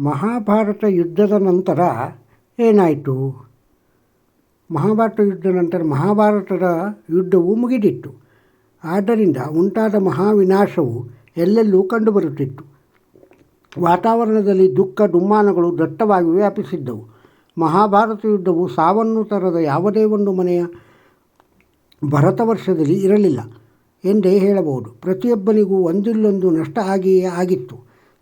ಮಹಾಭಾರತ ಯುದ್ಧದ ನಂತರ ಏನಾಯಿತು? ಮಹಾಭಾರತ ಯುದ್ಧ ನಂತರ ಮಹಾಭಾರತದ ಯುದ್ಧವು ಮುಗಿದಿತ್ತು. ಆದ್ದರಿಂದ ಉಂಟಾದ ಮಹಾವಿನಾಶವು ಎಲ್ಲೆಲ್ಲೂ ಕಂಡುಬರುತ್ತಿತ್ತು. ವಾತಾವರಣದಲ್ಲಿ ದುಃಖ, ದುಮ್ಮಾನಗಳು ದಟ್ಟವಾಗಿ ವ್ಯಾಪಿಸಿದ್ದವು. ಮಹಾಭಾರತ ಯುದ್ಧವು ಸಾವನ್ನು ತರದ ಯಾವುದೇ ಒಂದು ಮನೆಯ ಭರತವರ್ಷದಲ್ಲಿ ಇರಲಿಲ್ಲ ಎಂದೇ ಹೇಳಬಹುದು. ಪ್ರತಿಯೊಬ್ಬನಿಗೂ ಒಂದಿಲ್ಲೊಂದು ನಷ್ಟ ಆಗಿಯೇ ಆಗಿತ್ತು.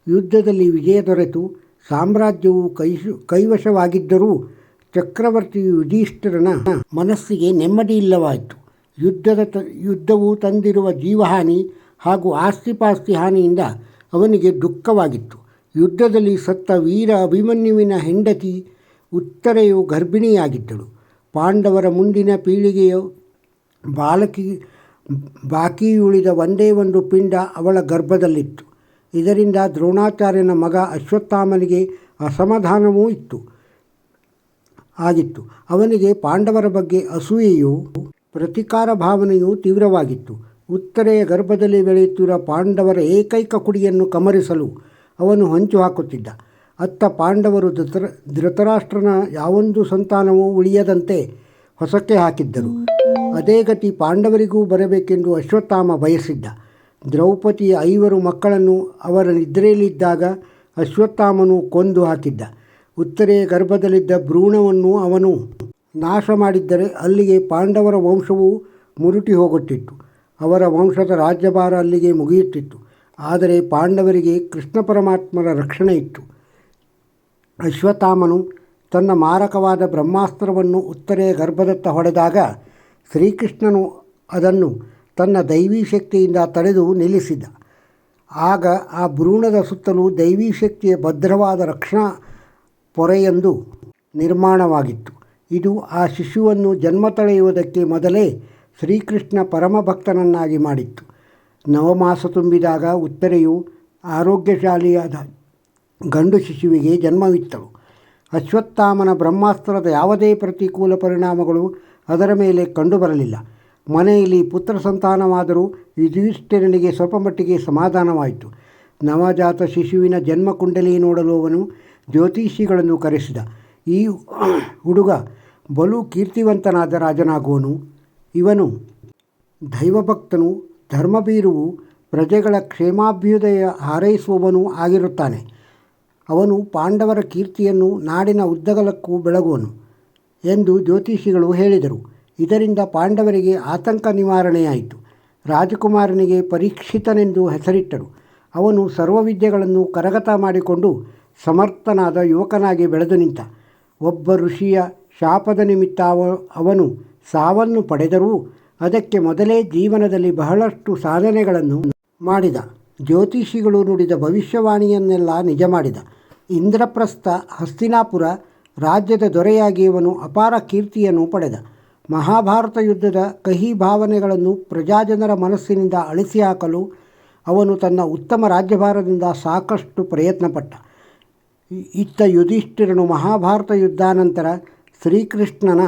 ಯುದ್ಧದಲ್ಲಿ ವಿಜಯ ದೊರೆತು. ಸಾಮ್ರಾಜ್ಯವು ಕೈಶು ಕೈವಶವಾಗಿದ್ದರೂ ಚಕ್ರವರ್ತಿ ಯುಧಿಷ್ಠಿರನ ಮನಸ್ಸಿಗೆ ನೆಮ್ಮದಿ ಇಲ್ಲವಾಯಿತು. ಯುದ್ಧದ ತ, ಯುದ್ಧವು ತಂದಿರುವ ಜೀವಹಾನಿ ಹಾಗೂ ಆಸ್ತಿಪಾಸ್ತಿ ಹಾನಿಯಿಂದ ಅವನಿಗೆ ದುಃಖವಾಗಿತ್ತು. ಯುದ್ಧದಲ್ಲಿ ಸತ್ತ ವೀರ ಅಭಿಮನ್ಯುವಿನ ಹೆಂಡತಿ ಉತ್ತರೆಯು ಗರ್ಭಿಣಿಯಾಗಿದ್ದಳು. ಪಾಂಡವರ ಮುಂದಿನ ಪೀಳಿಗೆಯ ಬಾಲಕಿ ಬಾಕಿ ಉಳಿದ ಒಂದೇ ಒಂದು ಪಿಂಡ ಅವಳ ಗರ್ಭದಲ್ಲಿತ್ತು. ಇದರಿಂದ ದ್ರೋಣಾಚಾರ್ಯನ ಮಗ ಅಶ್ವತ್ಥಾಮನಿಗೆ ಅಸಮಾಧಾನವೂ ಇತ್ತು. ಆಗಿತ್ತು. ಅವನಿಗೆ ಪಾಂಡವರ ಬಗ್ಗೆ ಅಸೂಯೆಯು ಪ್ರತಿಕಾರ ಭಾವನೆಯು ತೀವ್ರವಾಗಿತ್ತು. ಉತ್ತರೆಯ ಗರ್ಭದಲ್ಲಿ ಬೆಳೆಯುತ್ತಿರುವ ಪಾಂಡವರ ಏಕೈಕ ಕುಡಿಯನ್ನು ಕಮರಿಸಲು ಅವನು ಹೊಂಚು ಹಾಕುತ್ತಿದ್ದ. ಅತ್ತ ಪಾಂಡವರು ಧೃತರ, ಧೃತರಾಷ್ಟ್ರನ ಯಾವೊಂದು ಸಂತಾನವೂ ಉಳಿಯದಂತೆ ಹೊಸಕ್ಕೆ ಹಾಕಿದ್ದರು. ಅದೇ ಗತಿ ಪಾಂಡವರಿಗೂ ಬರಬೇಕೆಂದು ಅಶ್ವತ್ಥಾಮ ಬಯಸಿದ್ದ. ದ್ರೌಪದಿಯ ಐವರು ಮಕ್ಕಳನ್ನು ಅವರ ನಿದ್ರೆಯಲ್ಲಿದ್ದಾಗ ಅಶ್ವತ್ಥಾಮನು ಕೊಂದು ಹಾಕಿದ್ದ. ಉತ್ತರೆಯ ಗರ್ಭದಲ್ಲಿದ್ದ ಭ್ರೂಣವನ್ನು ಅವನು ನಾಶ ಮಾಡಿದ್ದರೆ ಅಲ್ಲಿಗೆ ಪಾಂಡವರ ವಂಶವು ಮುರುಟಿ ಹೋಗುತ್ತಿತ್ತು. ಅವರ ವಂಶದ ರಾಜ್ಯಭಾರ ಅಲ್ಲಿಗೆ ಮುಗಿಯುತ್ತಿತ್ತು. ಆದರೆ ಪಾಂಡವರಿಗೆ ಕೃಷ್ಣ ಪರಮಾತ್ಮರ ರಕ್ಷಣೆ ಇತ್ತು. ಅಶ್ವತ್ಥಾಮನು ತನ್ನ ಮಾರಕವಾದ ಬ್ರಹ್ಮಾಸ್ತ್ರವನ್ನು ಉತ್ತರೆಯ ಗರ್ಭದತ್ತ ಹೊಡೆದಾಗ ಶ್ರೀಕೃಷ್ಣನು ಅದನ್ನು ತನ್ನ ದೈವೀ ಶಕ್ತಿಯಿಂದ ತಡೆದು ನಿಲ್ಲಿಸಿದ. ಆಗ ಆ ಭ್ರೂಣದ ಸುತ್ತಲೂ ದೈವೀ ಶಕ್ತಿಯ ಭದ್ರವಾದ ರಕ್ಷಣಾ ಪೊರೆಯೊಂದು ನಿರ್ಮಾಣವಾಗಿತ್ತು. ಇದು ಆ ಶಿಶುವನ್ನು ಜನ್ಮ ತಳೆಯುವುದಕ್ಕೆ ಮೊದಲೇ ಶ್ರೀಕೃಷ್ಣ ಪರಮಭಕ್ತನನ್ನಾಗಿ ಮಾಡಿತ್ತು. ನವಮಾಸ ತುಂಬಿದಾಗ ಉತ್ತರೆಯು ಆರೋಗ್ಯಶಾಲಿಯಾದ ಗಂಡು ಶಿಶುವಿಗೆ ಜನ್ಮವಿತ್ತಳು. ಅಶ್ವತ್ಥಾಮನ ಬ್ರಹ್ಮಾಸ್ತ್ರದ ಯಾವುದೇ ಪ್ರತಿಕೂಲ ಪರಿಣಾಮಗಳು ಅದರ ಮೇಲೆ ಕಂಡುಬರಲಿಲ್ಲ. ಮನೆಯಲ್ಲಿ ಪುತ್ರ ಸಂತಾನವಾದರೂ ಯುಧಿಷ್ಠಿರನಿಗೆ ಸ್ವಲ್ಪ ಮಟ್ಟಿಗೆ ಸಮಾಧಾನವಾಯಿತು. ನವಜಾತ ಶಿಶುವಿನ ಜನ್ಮ ಕುಂಡಲಿ ನೋಡಲು ಅವನು ಜ್ಯೋತಿಷಿಗಳನ್ನು ಕರೆಸಿದ. ಈ ಹುಡುಗ ಬಲು ಕೀರ್ತಿವಂತನಾದ ರಾಜನಾಗುವನು. ಇವನು ದೈವಭಕ್ತನು ಧರ್ಮಬೀರುವು ಪ್ರಜೆಗಳ ಕ್ಷೇಮಾಭ್ಯುದಯ ಹಾರೈಸುವವನೂ ಆಗಿರುತ್ತಾನೆ. ಅವನು ಪಾಂಡವರ ಕೀರ್ತಿಯನ್ನು ನಾಡಿನ ಉದ್ದಗಲಕ್ಕೂ ಬೆಳಗುವನು ಎಂದು ಜ್ಯೋತಿಷಿಗಳು ಹೇಳಿದರು. ಇದರಿಂದ ಪಾಂಡವರಿಗೆ ಆತಂಕ ನಿವಾರಣೆಯಾಯಿತು. ರಾಜಕುಮಾರನಿಗೆ ಪರೀಕ್ಷಿತನೆಂದು ಹೆಸರಿಟ್ಟರು. ಅವನು ಸರ್ವವಿದ್ಯೆಗಳನ್ನು ಕರಗತ ಮಾಡಿಕೊಂಡು ಸಮರ್ಥನಾದ ಯುವಕನಾಗಿ ಬೆಳೆದು ನಿಂತ. ಒಬ್ಬ ಋಷಿಯ ಶಾಪದ ನಿಮಿತ್ತ ಅವ, ಅವನು ಸಾವನ್ನು ಪಡೆದರೂ ಅದಕ್ಕೆ ಮೊದಲೇ ಜೀವನದಲ್ಲಿ ಬಹಳಷ್ಟು ಸಾಧನೆಗಳನ್ನು ಮಾಡಿದ. ಜ್ಯೋತಿಷಿಗಳು ನುಡಿದ ಭವಿಷ್ಯವಾಣಿಯನ್ನೆಲ್ಲ ನಿಜ ಮಾಡಿದ. ಇಂದ್ರಪ್ರಸ್ಥ ಹಸ್ತಿನಾಪುರ ರಾಜ್ಯದ ದೊರೆಯಾಗಿ ಅವನು ಅಪಾರ ಕೀರ್ತಿಯನ್ನು ಪಡೆದ. ಮಹಾಭಾರತ ಯುದ್ಧದ ಕಹಿ ಭಾವನೆಗಳನ್ನು ಪ್ರಜಾಜನರ ಮನಸ್ಸಿನಿಂದ ಅಳಿಸಿ ಹಾಕಲು ಅವನು ತನ್ನ ಉತ್ತಮ ರಾಜ್ಯಭಾರದಿಂದ ಸಾಕಷ್ಟು ಪ್ರಯತ್ನಪಟ್ಟ. ಇತ್ತ ಯುಧಿಷ್ಠಿರನು ಮಹಾಭಾರತ ಯುದ್ಧಾನಂತರ ಶ್ರೀಕೃಷ್ಣನ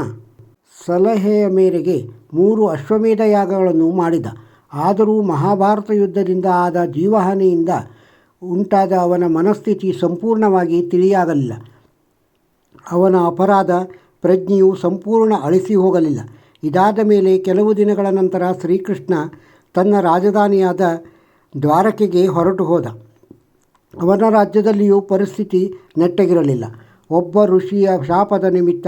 ಸಲಹೆಯ ಮೇರೆಗೆ ಮೂರು ಅಶ್ವಮೇಧ ಯಾಗಗಳನ್ನು ಮಾಡಿದ. ಆದರೂ ಮಹಾಭಾರತ ಯುದ್ಧದಿಂದ ಆದ ಜೀವಹಾನಿಯಿಂದ ಉಂಟಾದ ಅವನ ಮನಸ್ಥಿತಿ ಸಂಪೂರ್ಣವಾಗಿ ತಿಳಿಯಾಗಲಿಲ್ಲ. ಅವನ ಅಪರಾಧ ಪ್ರಜ್ಞೆಯು ಸಂಪೂರ್ಣ ಅಳಿಸಿ ಹೋಗಲಿಲ್ಲ. ಇದಾದ ಮೇಲೆ ಕೆಲವು ದಿನಗಳ ನಂತರ ಶ್ರೀಕೃಷ್ಣ ತನ್ನ ರಾಜಧಾನಿಯಾದ ದ್ವಾರಕೆಗೆ ಹೊರಟು ಹೋದ. ಅವನ ರಾಜ್ಯದಲ್ಲಿಯೂ ಪರಿಸ್ಥಿತಿ ನೆಟ್ಟಗಿರಲಿಲ್ಲ. ಒಬ್ಬ ಋಷಿಯ ಶಾಪದ ನಿಮಿತ್ತ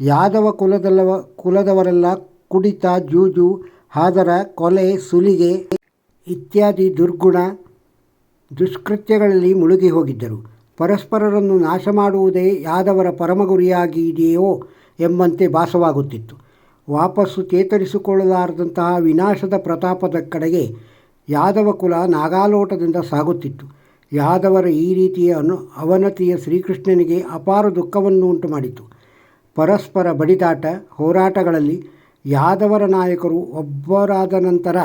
ಯಾದವ ಕುಲದಲ್ಲವ ಕುಲದವರೆಲ್ಲ ಕುಡಿತ, ಜೂಜು, ಹಾದರ, ಕೊಲೆ, ಸುಲಿಗೆ ಇತ್ಯಾದಿ ದುರ್ಗುಣ ದುಷ್ಕೃತ್ಯಗಳಲ್ಲಿ ಮುಳುಗಿ ಹೋಗಿದ್ದರು. ಪರಸ್ಪರರನ್ನು ನಾಶ ಮಾಡುವುದೇ ಯಾದವರ ಪರಮಗುರಿಯಾಗಿದೆಯೋ ಎಂಬಂತೆ ಭಾಸವಾಗುತ್ತಿತ್ತು. ವಾಪಸ್ಸು ಚೇತರಿಸಿಕೊಳ್ಳಲಾರದಂತಹ ವಿನಾಶದ ಪ್ರತಾಪದ ಕಡೆಗೆ ಯಾದವ ಕುಲ ನಾಗಾಲೋಟದಿಂದ ಸಾಗುತ್ತಿತ್ತು. ಯಾದವರ ಈ ರೀತಿಯ ಅನು, ಅವನತಿಯ ಶ್ರೀಕೃಷ್ಣನಿಗೆ ಅಪಾರ ದುಃಖವನ್ನು ಉಂಟು ಮಾಡಿತು. ಪರಸ್ಪರ ಬಡಿದಾಟ, ಹೋರಾಟಗಳಲ್ಲಿ ಯಾದವರ ನಾಯಕರು ಒಬ್ಬರಾದ ನಂತರ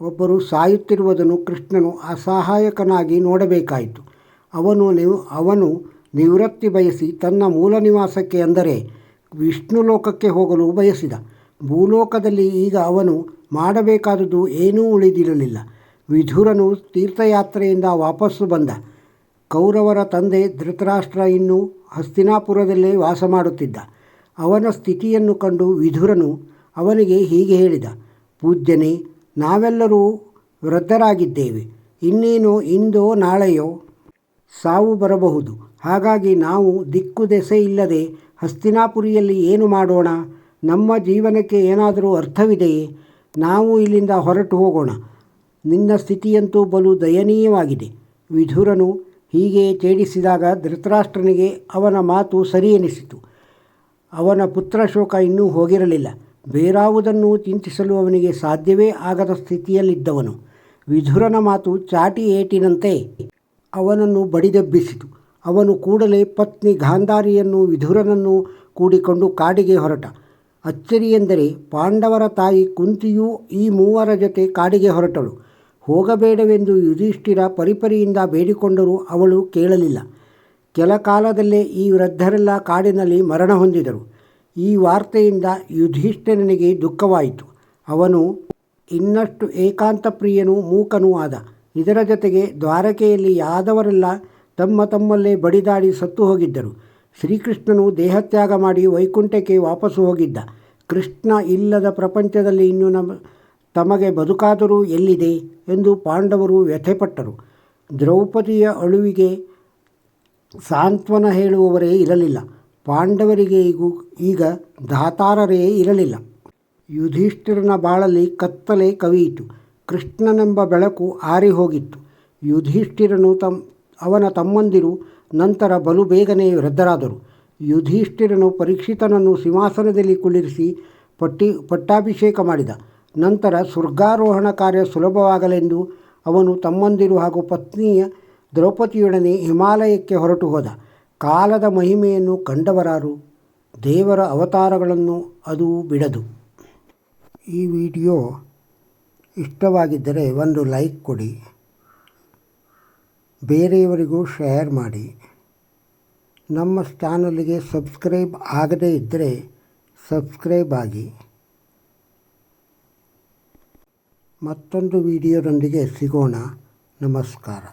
ಒಬ್ಬರು ಸಾಯುತ್ತಿರುವುದನ್ನು ಕೃಷ್ಣನು ಅಸಹಾಯಕನಾಗಿ ನೋಡಬೇಕಾಯಿತು. ಅವನು ನಿವ್, ಅವನು ನಿವೃತ್ತಿ ಬಯಸಿ ತನ್ನ ಮೂಲ ನಿವಾಸಕ್ಕೆ ಅಂದರೆ ವಿಷ್ಣು ಲೋಕಕ್ಕೆ ಹೋಗಲು ಬಯಸಿದ. ಭೂಲೋಕದಲ್ಲಿ ಈಗ ಅವನು ಮಾಡಬೇಕಾದುದು ಏನೂ ಉಳಿದಿರಲಿಲ್ಲ. ವಿಧುರನು ತೀರ್ಥಯಾತ್ರೆಯಿಂದ ವಾಪಸ್ಸು ಬಂದ. ಕೌರವರ ತಂದೆ ಧೃತರಾಷ್ಟ್ರ ಇನ್ನೂ ಹಸ್ತಿನಾಪುರದಲ್ಲೇ ವಾಸ ಮಾಡುತ್ತಿದ್ದ. ಅವನ ಸ್ಥಿತಿಯನ್ನು ಕಂಡು ವಿಧುರನು ಅವನಿಗೆ ಹೀಗೆ ಹೇಳಿದ, ಪೂಜ್ಯನೇ, ನಾವೆಲ್ಲರೂ ವೃದ್ಧರಾಗಿದ್ದೇವೆ. ಇನ್ನೇನು, ಇಂದೋ ನಾಳೆಯೋ ಸಾವು ಬರಬಹುದು. ಹಾಗಾಗಿ ನಾವು ದಿಕ್ಕು ದೆಸೆ ಇಲ್ಲದೆ ಹಸ್ತಿನಾಪುರಿಯಲ್ಲಿ ಏನು ಮಾಡೋಣ? ನಮ್ಮ ಜೀವನಕ್ಕೆ ಏನಾದರೂ ಅರ್ಥವಿದೆಯೇ? ನಾವು ಇಲ್ಲಿಂದ ಹೊರಟು ಹೋಗೋಣ. ನಿನ್ನ ಸ್ಥಿತಿಯಂತೂ ಬಲು ದಯನೀಯವಾಗಿದೆ. ವಿಧುರನು ಹೀಗೆ ಛೇಡಿಸಿದಾಗ ಧೃತರಾಷ್ಟ್ರನಿಗೆ ಅವನ ಮಾತು ಸರಿ ಎನಿಸಿತು ಅವನ ಪುತ್ರ ಶೋಕ ಇನ್ನೂ ಹೋಗಿರಲಿಲ್ಲ. ಬೇರಾವುದನ್ನು ಚಿಂತಿಸಲು ಅವನಿಗೆ ಸಾಧ್ಯವೇ ಆಗದ ಸ್ಥಿತಿಯಲ್ಲಿದ್ದವನು. ವಿಧುರನ ಮಾತು ಚಾಟಿ ಏಟಿನಂತೆ. ಅವನನ್ನು ಬಡಿದೆಬ್ಬಿಸಿತು. ಅವನು ಕೂಡಲೇ ಪತ್ನಿ ಗಾಂಧಾರಿಯನ್ನು ವಿಧುರನನ್ನು ಕೂಡಿಕೊಂಡು ಕಾಡಿಗೆ ಹೊರಟ. ಅಚ್ಚರಿಯೆಂದರೆ ಪಾಂಡವರ ತಾಯಿ ಕುಂತಿಯೂ ಈ ಮೂವರ ಜೊತೆ ಕಾಡಿಗೆ ಹೊರಟಳು. ಹೋಗಬೇಡವೆಂದು ಯುಧಿಷ್ಠಿರ ಪರಿಪರಿಯಿಂದ ಬೇಡಿಕೊಂಡರೂ ಅವಳು ಕೇಳಲಿಲ್ಲ. ಕೆಲ ಕಾಲದಲ್ಲೇ ಈ ವೃದ್ಧರೆಲ್ಲ ಕಾಡಿನಲ್ಲಿ ಮರಣ ಹೊಂದಿದರು. ಈ ವಾರ್ತೆಯಿಂದ ಯುಧಿಷ್ಠಿರನಿಗೆ ದುಃಖವಾಯಿತು. ಅವನು ಇನ್ನಷ್ಟು ಏಕಾಂತ ಪ್ರಿಯನೂ ಮೂಕನೂ ಆದ. ಇದರ ಜೊತೆಗೆ ದ್ವಾರಕೆಯಲ್ಲಿ ಯಾದವರೆಲ್ಲ ತಮ್ಮ ತಮ್ಮಲ್ಲೇ ಬಡಿದಾಡಿ ಸತ್ತು ಹೋಗಿದ್ದರು. ಶ್ರೀಕೃಷ್ಣನು ದೇಹತ್ಯಾಗ ಮಾಡಿ ವೈಕುಂಠಕ್ಕೆ ವಾಪಸ್ಸು ಹೋಗಿದ್ದ. ಕೃಷ್ಣ ಇಲ್ಲದ ಪ್ರಪಂಚದಲ್ಲಿ ಇನ್ನು ನಮ್ಮ ತಮಗೆ ಬದುಕಾದರೂ ಎಲ್ಲಿದೆ ಎಂದು ಪಾಂಡವರು ವ್ಯಥೆಪಟ್ಟರು. ದ್ರೌಪದಿಯ ಅಳುವಿಗೆ ಸಾಂತ್ವನ ಹೇಳುವವರೇ ಇರಲಿಲ್ಲ. ಪಾಂಡವರಿಗೆ ಈಗ ದಾತಾರರೇ ಇರಲಿಲ್ಲ. ಯುಧಿಷ್ಠಿರನ ಬಾಳಲ್ಲಿ ಕತ್ತಲೆ ಕವಿಯಿತು. ಕೃಷ್ಣನೆಂಬ ಬೆಳಕು ಆರಿ ಹೋಗಿತ್ತು. ಯುಧಿಷ್ಠಿರನು ತಮ್ಮ ಅವನ ತಮ್ಮಂದಿರು, ನಂತರ ಬಲು ಬೇಗನೆ ವೃದ್ಧರಾದರು. ಯುಧಿಷ್ಠಿರನು ಪರೀಕ್ಷಿತನನ್ನು ಸಿಂಹಾಸನದಲ್ಲಿ ಕುಳ್ಳಿರಿಸಿ ಪಟ್ಟಿ, ಪಟ್ಟಾಭಿಷೇಕ ಮಾಡಿದ. ನಂತರ ಸ್ವರ್ಗಾರೋಹಣ ಕಾರ್ಯ ಸುಲಭವಾಗಲೆಂದು ಅವನು ತಮ್ಮಂದಿರು ಹಾಗೂ ಪತ್ನಿಯ ದ್ರೌಪದಿಯೊಡನೆ ಹಿಮಾಲಯಕ್ಕೆ ಹೊರಟು ಹೋದ. ಕಾಲದ ಮಹಿಮೆಯನ್ನು ಕಂಡವರಾರು, ದೇವರ ಅವತಾರಗಳನ್ನು ಅದು ಬಿಡದು. ಈ ವಿಡಿಯೋ ಇಷ್ಟವಾಗಿದ್ದರೆ ಒಂದು ಲೈಕ್ ಕೊಡಿ. ಬೇರೆಯವರಿಗೂ ಶೇರ್ ಮಾಡಿ. ನಮ್ಮ ಚಾನಲ್ಗೆ ಸಬ್ಸ್ಕ್ರೈಬ್ ಆಗದೇ ಇದ್ದರೆ ಸಬ್ಸ್ಕ್ರೈಬ್ ಆಗಿ. ಮತ್ತೊಂದು ವಿಡಿಯೋದೊಂದಿಗೆ ಸಿಗೋಣ. ನಮಸ್ಕಾರ.